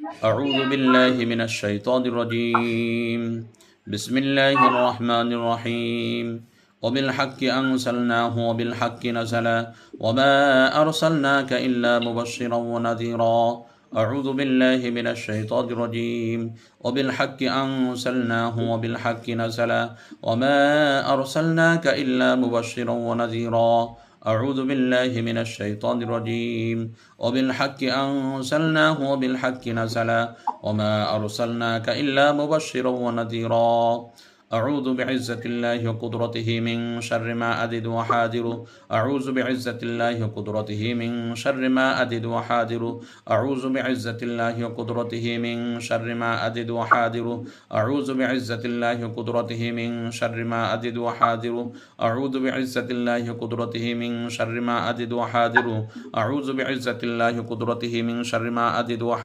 أعوذ بالله من الشيطان الرجيم. بسم الله الرحمن الرحيم. وبالحق أنزلناه وبالحق نزل. وما أرسلناك إلا مبشرا ونذيرا. أعوذ بالله من الشيطان الرجيم. وبالحق أنزلناه وبالحق نزل. وما أرسلناك إلا مبشرا ونذيرا. أعوذ بالله من الشيطان الرجيم. وبالحق أنزلناه وبالحق نزل وما أرسلناك إلا مبشرا ونذيرا. أعوذ بعزة الله وقدرته من شر ما أدد وحاذر. أعوذ بعزة الله وقدرته من شر ما أدد وحاذر. أعوذ بعزة الله وقدرته من شر ما أدد وحاذر. أعوذ بعزة الله وقدرته من شر ما أدد وحاذر. أعوذ بعزة الله وقدرته من شر ما أدد وحاذر. أعوذ بعزة الله وقدرته من شر ما أدد وحاذر.